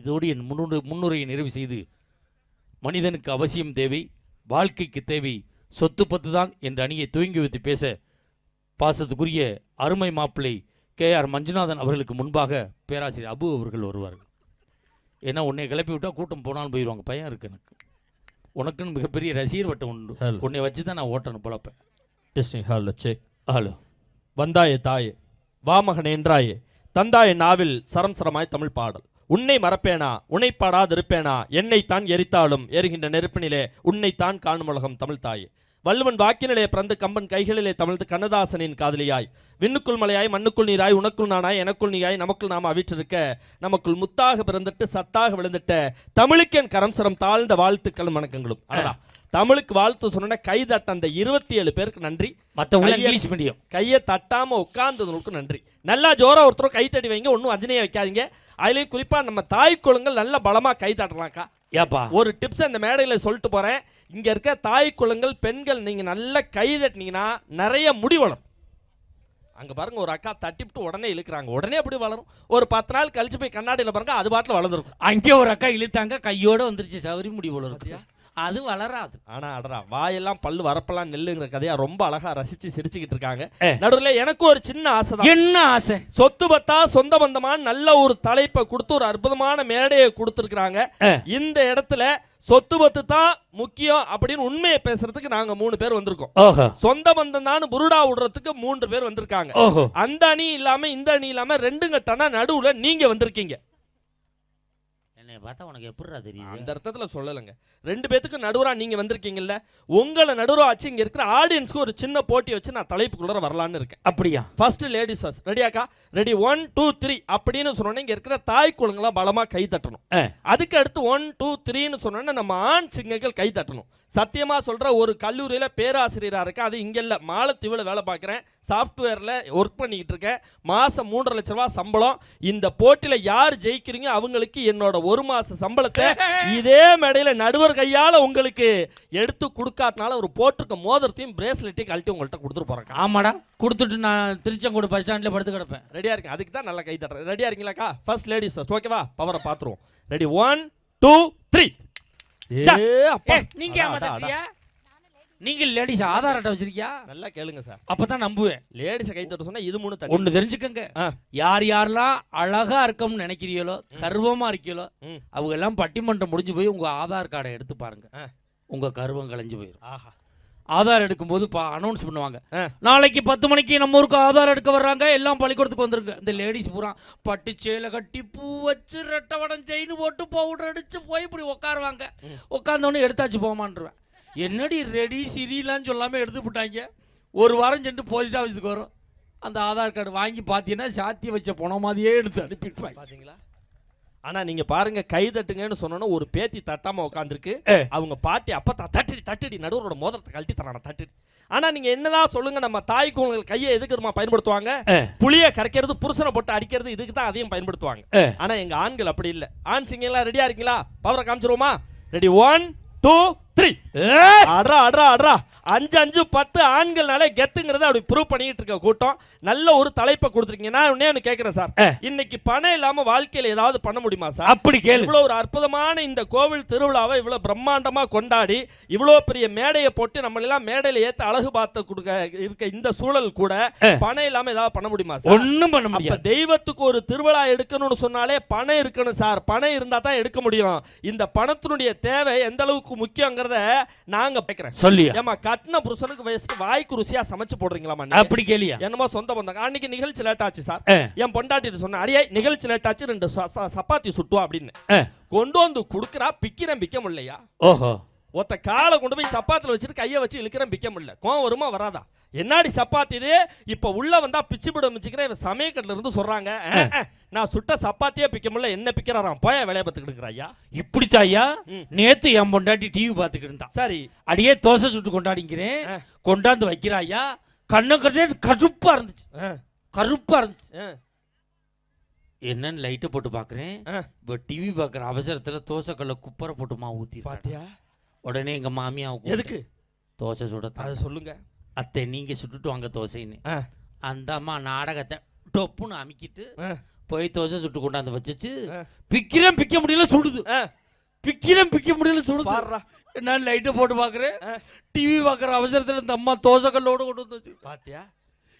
இதோடு என் முன்னுரை முன்னுரையை நிறைவு செய்து மனிதனுக்கு அவசியம் தேவை வாழ்க்கைக்கு தேவை சொத்து பத்து தான் என்ற அணியை துவங்கி வைத்து பேச பாசத்துக்குரிய அருமை மாப்பிள்ளை கே ஆர் மஞ்சுநாதன் அவர்களுக்கு முன்பாக பேராசிரியர் அபு அவர்கள் வருவார்கள். ஏன்னா உன்னை கிளப்பி விட்டா கூட்டம் போனாலும் போயிடுவாங்க பையன் இருக்கு எனக்கு. உனக்குன்னு மிகப்பெரிய ரசிகர் வட்டம் உண்டு. உன்னை வச்சு தான் நான் ஓட்டணும் பொழப்பேன் டெஸ்டிங் ஹாலில் செக் ஹலோ. வந்தாயே தாயே. வாமகன் என்றாயே. தந்தாயே நாவில் சரம் சரமாய் தமிழ் பாடல். உன்னை மறப்பேனா? உன்னை பாடாதிருப்பேனா? என்னைத்தான் எரித்தாலும் எரிகின்ற நெருப்பினிலே உன்னைத்தான் காணும் உலகம் தமிழ் தாயே. வள்ளுவன் வாக்கினிலே பிறந்து கம்பன் கைகளிலே தமிழ்ந்து கண்ணதாசனின் காதலியாய். விண்ணுக்குள் மலையாய் மண்ணுக்குள் நீராய் உனக்குள் நானாய் எனக்குள் நீயாய் நமக்குள் நாம அவிற்றிருக்க நமக்குள் முத்தாக பிறந்துட்டு சத்தாக விழுந்துட்ட தமிழுக்கென் கரம் சரம் தாழ்ந்த வாழ்த்துக்களும் வணக்கங்களும். அடடா. தமிழுக்கு வாழ்த்து சொன்ன கைதட்ட அந்த இருபத்தி ஏழு பேருக்கு நன்றி. மற்றவங்க இங்கிலீஷ் மீடியம். கையை தட்டாம உட்கார்ந்தவங்களுக்கு நன்றி. நல்லா ஜோரா ஒருத்தரும் கை தட்டி வைங்க ஒன்றும் அஞ்சனையை வைக்காதீங்க. அதுலயும் குறிப்பா நம்ம தாய் குளங்கள் நல்ல பலமா கை தட்டலாம்க்கா ஏப்பா? ஒரு டிப்ஸ் அந்த மேடையில் சொல்லிட்டு போறேன். இங்க இருக்க தாய் குளங்கள் பெண்கள் நீங்க நல்ல கை தட்டினீங்கன்னா நிறைய முடி வளரும். அங்க பாருங்க ஒரு அக்கா தட்டிவிட்டு உடனே இழுக்கிறாங்க. உடனே அப்படி வளரும். ஒரு பத்து நாள் கழிச்சு போய் கண்ணாடியில பாருங்க அது பாட்டில் வளர்ந்துருக்கும். அங்கே ஒரு அக்கா இழுத்தாங்க கையோட வந்துருச்சு சவரி முடி இருக்கு அது வளராது. ஆனா அடரா வாயெல்லாம் பல்லு வரப்பெல்லாம் நெல்லுங்கிற கதையா ரொம்ப அழகா ரசிச்சு சிரிச்சுக்கிட்டு இருக்காங்க. நடுவுல எனக்கு ஒரு சின்ன ஆசை தான். என்ன ஆசை? சொத்து பத்தா சொந்த பந்தமா நல்ல ஒரு தலைப்பை கொடுத்து ஒரு அற்புதமான மேடையை கொடுத்துருக்காங்க. இந்த இடத்துல சொத்து பத்து தான் முக்கியம் அப்படின்னு உண்மையை பேசுறதுக்கு நாங்க மூணு பேர் வந்திருக்கோம். சொந்த பந்தம் தான் புருடா விடுறதுக்கு மூன்று பேர் வந்திருக்காங்க. அந்த அணி இல்லாம இந்த அணி இல்லாம ரெண்டு கட்டனா நடுவுல நீங்க வந்திருக்கீங்க. என்னை பார்த்தா உனக்கு எப்படிடா தெரியுது? அந்த அர்த்தத்துல சொல்லலைங்க. ரெண்டு பேத்துக்கு நடுவரா நீங்க வந்திருக்கீங்கல்ல உங்களை நடுவரா வச்சு இங்க இருக்கிற ஆடியன்ஸ்க்கு ஒரு சின்ன போட்டி வச்சு நான் தலைப்புக்குள்ள வரலான்னு இருக்கேன். அப்படியா? ஃபர்ஸ்ட் லேடிஸ் ஃபர்ஸ்ட் ரெடியாக்கா ரெடி ஒன் டூ த்ரீ அப்படின்னு சொன்னோன்னே இங்க இருக்கிற தாய் குழந்தைங்களா பலமா கை தட்டணும். அதுக்கு அடுத்து ஒன் டூ த்ரீன்னு சொன்னோன்னே நம்ம ஆண் சிங்கங்கள் கை தட்டணும். சத்தியமா சொல்ற ஒரு கல்லூரியில பேராசிரியரா இருக்கேன். அது இங்க இல்ல. மாலத்தீவுல வேலை பார்க்குறேன். சாஃப்ட்வேர்ல ஒர்க் பண்ணிக்கிட்டு இருக்கேன். மாசம் மூன்றரை லட்ச ரூபாய் சம்பளம். இந்த போட்டியில யார் ஜெயிக்கிறீங்க அவங்களுக்கு என்னோட ஒரு மாச சம்பளத்தை இதே மேடையில நடுவர் கையால உங்களுக்கு எடுத்து கொடுக்காட்டினால ஒரு போட்டிருக்க மோதிரத்தையும் பிரேஸ்லெட்டையும் கழட்டி உங்கள்கிட்ட கொடுத்துட்டு போறேன் ஆமாடா. கொடுத்துட்டு நான் திருச்செங்கோடு பஸ் ஸ்டாண்ட்ல படுத்து கிடப்பேன். ரெடியா இருக்கு அதுக்கு தான் நல்லா கை தட்டுறேன். ரெடியா இருக்கீங்களாக்கா? ஃபர்ஸ்ட் லேடிஸ் ஃபர்ஸ்ட் ஓகேவா பவரை பார்த்துருவோம் ரெடி ஒன் டூ. த்ரீ ஏ அப்பா நீங்க அடா, அடா, அடா. ஏமாத்தியா நீங்க லேடிஸ் ஆதார் அட்டை வச்சிருக்கியா? நல்லா கேளுங்க சார். அப்பதான் நம்புவேன். லேடிஸை கை தட்ட சொன்னா இது மூணு ஒண்ணு தெரிஞ்சுக்கங்க. யார் யாரெல்லாம் அழகா இருக்கோம்னு நினைக்கிறீங்களோ கர்வமா இருக்கீங்களோ. அவங்க எல்லாம் பட்டிமன்றம் முடிஞ்சு போய் உங்க ஆதார் கார்டை எடுத்து பாருங்க. உங்க கர்வம் கலைஞ்சு போயிடும் ஆஹா. ஆதார் எடுக்கும்போது அனௌன்ஸ் பண்ணுவாங்க. நாளைக்கு பத்து மணிக்கு நம்ம ஊருக்கு ஆதார் எடுக்க வர்றாங்க. எல்லாம் பள்ளிக்கூடத்துக்கு வந்துருங்க. இந்த லேடிஸ் பூரா பட்டு சேலை கட்டி பூ வச்சு ரெட்டை வடம் செயின் போட்டு பவுடர் அடிச்சு போய் இப்படி உட்காருவாங்க. உட்காந்தவொடனே எடுத்தாச்சு போமான்ருவேன் என்னடி ரெடி சிரிலாம் சொல்லாம எடுத்து விட்டாங்க? ஒரு வாரம் சென்று போஸ்ட் ஆஃபீஸுக்கு வரும். அந்த ஆதார் கார்டு வாங்கி பார்த்தீங்கன்னா சாத்தி வச்ச பணம் மாதிரியே எடுத்து அனுப்பிடுவாங்க பாத்தீங்களா? ஆனா நீங்க பாருங்க கை தட்டுங்கன்னு சொன்னோன்னா ஒரு பேத்தி தட்டாம உட்காந்துருக்கு. அவங்க பாட்டி அப்ப தட்டிடி தட்டிடி நடுவரோட மோதிரத்தை கழட்டி தரான தட்டிடி. ஆனா நீங்க என்னதான் சொல்லுங்க நம்ம தாய் குழந்தைகள் கையை எதுக்கு தெரியுமா பயன்படுத்துவாங்க. புளிய கரைக்கிறது புருஷனை போட்டு அடிக்கிறது இதுக்கு தான் அதையும் பயன்படுத்துவாங்க. ஏ. ஆனா எங்க ஆண்கள் அப்படி இல்ல. ஆண் சிங்கெல்லாம் ரெடியா இருக்கீங்களா? பவரை காமிச்சிருவோமா? Ready one two three! அட்ரா அட்ரா அட்ரா அஞ்சு அஞ்சு பத்து ஆண்கள்னாலே கெத்துங்கிறத அப்படி ப்ரூவ் பண்ணிட்டு இருக்க கூட்டம். நல்ல ஒரு தலைப்பை கொடுத்துருக்கீங்க. நான் ஒன்னே கேட்குறேன் சார். இன்னைக்கு பணம் இல்லாம வாழ்க்கையில ஏதாவது பண்ண முடியுமா சார்? அப்படி கேளு. இவ்வளோ ஒரு அற்புதமான இந்த கோவில் திருவிழாவை இவ்வளோ பிரம்மாண்டமா கொண்டாடி இவ்வளோ பெரிய மேடையை போட்டு நம்மளெல்லாம் மேடையில ஏத்த அழகு பார்த்து கொடுக்க இருக்க இந்த சூழல் கூட. பணம் இல்லாம ஏதாவது பண்ண முடியுமா சார்? ஒண்ணும் பண்ண முடியாது. தெய்வத்துக்கு ஒரு திருவிழா எடுக்கணும்னு சொன்னாலே பணம் இருக்கணும் சார். பணம் இருந்தா தான் எடுக்க முடியும். இந்த பணத்தினுடைய தேவை எந்த அளவுக்கு முக்கியங்கிறத நாங்க கேட்கிறேன் சொல்லியா? ஏமா கட்டின புருஷனுக்கு வயசு வாய்க்கு ருசியா சமைச்சு போடுறீங்களாமா நீங்க? அப்படி கேளியா? என்னமோ சொந்த பந்தம் அன்னைக்கு நிகழ்ச்சி லேட் ஆச்சு சார். என் பொண்டாட்டிட்டு சொன்னேன் அடியே நிகழ்ச்சி லேட் ஆச்சு ரெண்டு சப்பாத்தி சுட்டுவா அப்படின்னு. கொண்டு வந்து குடுக்குறா பிக்கிறேன் பிக்க முடியலையா? ஓஹோ. ஒத்த காலை கொண்டு போய் சப்பாத்துல வச்சுட்டு கையை வச்சு இழுக்கிறேன் பிக்க முடியல. கோவம் வருமா வராதா? என்னாடி சப்பாத்தி இது? இப்ப உள்ள வந்தா பிச்சு விட மிச்சுக்கிறேன் இவன் சமயக்கட்டுல இருந்து சொல்றாங்க. நான் சுட்ட சப்பாத்தியே பிக்க முடியல என்ன பிக்கிறாராம் போய வேலையை பார்த்துக்கிட்டு ஐயா? இப்படித்தான் ஐயா. நேத்து என் பொண்டாட்டி டிவி பார்த்துக்கிட்டு இருந்தான் சரி. அடியே தோசை சுட்டு கொண்டாடிங்கிறேன். கொண்டாந்து வைக்கிறா ஐயா. கண்ணு கட்டே கருப்பா இருந்துச்சு. கருப்பா இருந்துச்சு. என்னன்னு லைட்டை போட்டு பார்க்கறேன். அஹ். இப்போ டிவி பார்க்குற அவசரத்துல தோசை கல்ல குப்பரை போட்டுமா ஊத்தி பாத்தியா? உடனே எங்க மாமியா எதுக்கு? தோசை சுட அதை சொல்லுங்க. அத்தை நீங்க சுட்டுட்டு வாங்க தோசைன்னு. அந்த அம்மா நாடகத்தை டொப்புன்னு அமுக்கிட்டு. போய் தோசை சுட்டு கொண்டாந்து வச்சுச்சு. பிக்கிறேன் பிக்க முடியல சுடுது. பிக்கிறேன் பிக்க முடியல சுடுது. நான் லைட்டை போட்டு பாக்குறேன். ஆ. டிவி பாக்குற அவசரத்துல இந்த அம்மா தோசை கல்லோட கொண்டு வந்துச்சு. பாத்தியா?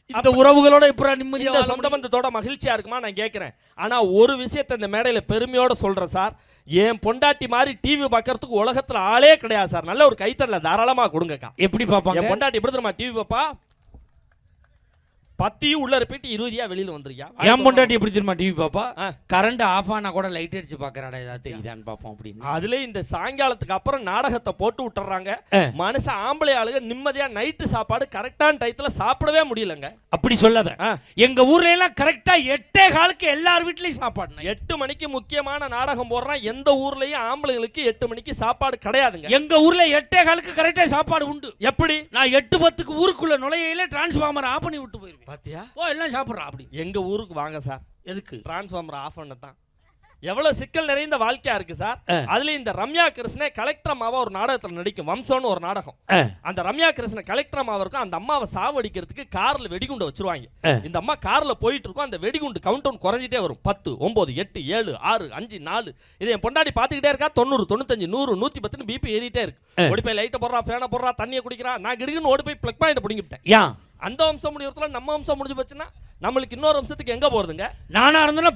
இந்த உறவுகளோட இப்ப நிம்மதியா இந்த வாழ சொந்த முடியும். பந்தத்தோட மகிழ்ச்சியா இருக்குமா? நான் கேட்கிறேன் ஆனா ஒரு விஷயத்தை இந்த மேடையில பெருமையோட சொல்றேன் சார். என் பொண்டாட்டி மாதிரி டிவி பார்க்கறதுக்கு உலகத்துல ஆளே கிடையாது சார். நல்ல ஒரு கைத்தறல தாராளமா கொடுங்கக்கா. எப்படி பாப்பாங்க? என் பொண்டாட்டி எப்படி தெரியுமா? டிவி பாப்பா? பத்தியும் உள்ள இருப்பிட்டு இருபதியா வெளியில வந்துருக்கியா? என் பொண்டாட்டி எப்படி தெரியுமா டிவி பாப்பா. கரண்ட் ஆஃப் ஆனா கூட லைட் அடிச்சு பாக்குறாடா ஏதாவது? தெரியுதான்னு பாப்போம் அப்படின்னு. அதுல இந்த சாயங்காலத்துக்கு அப்புறம் நாடகத்தை போட்டு விட்டுறாங்க. மனுஷன் ஆம்பளை ஆளுங்க நிம்மதியா நைட்டு சாப்பாடு கரெக்டான டயத்துல சாப்பிடவே முடியலங்க. அப்படி சொல்லாத. எங்க ஊர்ல எல்லாம் கரெக்டா எட்டே காலுக்கு எல்லார் வீட்லயும் சாப்பாடு எட்டு மணிக்கு முக்கியமான நாடகம் போடுறான் எந்த ஊர்லயும் ஆம்பளைங்களுக்கு எட்டு மணிக்கு சாப்பாடு கிடையாதுங்க. எங்க ஊர்ல எட்டே காலுக்கு கரெக்டா சாப்பாடு உண்டு. எப்படி? நான் எட்டு பத்துக்கு ஊருக்குள்ள நுழையில டிரான்ஸ்ஃபார்மர் ஆஃப் பண்ணி விட்டு போயிருவேன். பாத்தியா? ஓ எல்லாம் சாப்பிடுறா அப்படி. எங்க ஊருக்கு வாங்க சார். எதுக்கு? டிரான்ஸ்ஃபார்மர் ஆஃப் பண்ணத்தான் எவ்வளவு சிக்கல் நிறைந்த வாழ்க்கையா இருக்கு சார். அதுல இந்த ரம்யா கிருஷ்ணே கலெக்டர் அம்மாவா ஒரு நாடகத்துல நடிக்கும். வம்சம்னு ஒரு நாடகம். அந்த ரம்யா கிருஷ்ணன் கலெக்டர் அம்மாவை இருக்கும். அந்த அம்மாவை சாவடிக்கிறதுக்கு கார்ல வெடிகுண்டை வச்சிருவாங்க. இந்த அம்மா கார்ல போயிட்டு இருக்கும். அந்த வெடிகுண்டு கவுண்ட் டவுன் குறைஞ்சிட்டே வரும். பத்து ஒன்பது எட்டு ஏழு ஆறு அஞ்சு நாலு. இதை என் பொண்டாடி பாத்துக்கிட்டே இருக்கா? தொண்ணூறு தொண்ணூத்தஞ்சு நூறு நூத்தி பத்துன்னு பிபி ஏறிட்டே இருக்கு. ஓடி போய் லைட்டை போடுறா ஃபேனை போடுறா தண்ணியை குடிக்கிறா. நான் கிடுக்குன்னு ஓடி போய் பிளக் பாயிண்ட் பிடிங்கிட்டேன் அந்த அம்சம் முடியறதுல நம்ம அம்சம் முடிஞ்சு போச்சுன்னா நம்மளுக்கு இன்னொரு அம்சத்துக்கு எங்க போறதுங்க? நானா இருந்தா